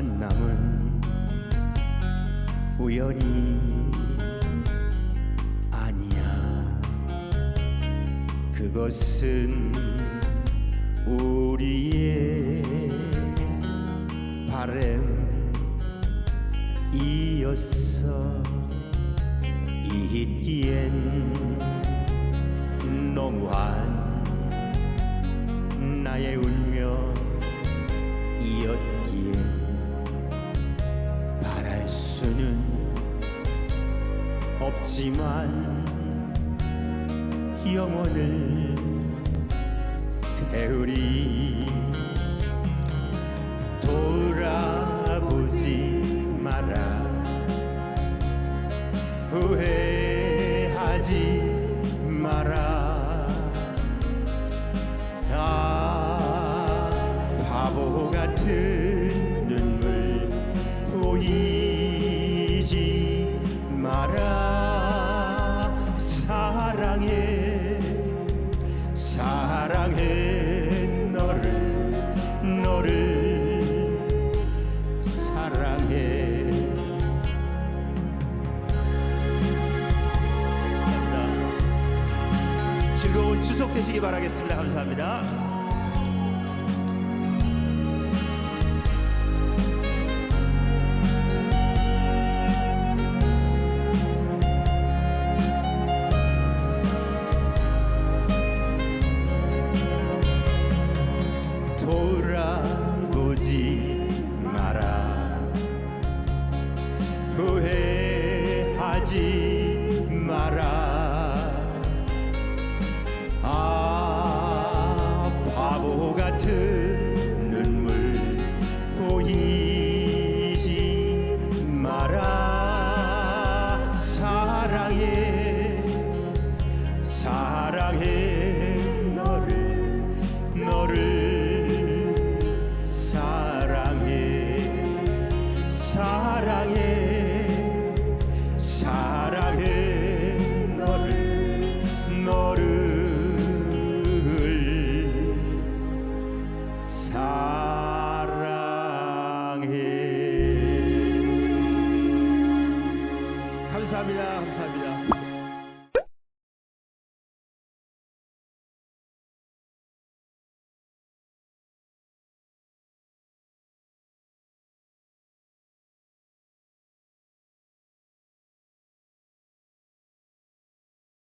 만남은 우연이 아니야. 그것은 우리의 바램이었어 잊기엔 너무한 나의 운 수는 없지만 영혼을 태우리. 돌아보지 마라. 후회하지 마라. 아 바보 같은 즐거운 추석 되시기 바라겠습니다. 감사합니다. 돌아보지 마라 후회하지 같은 눈물 보이지 마라. 사랑해 사랑해 감사합니다. 감사합니다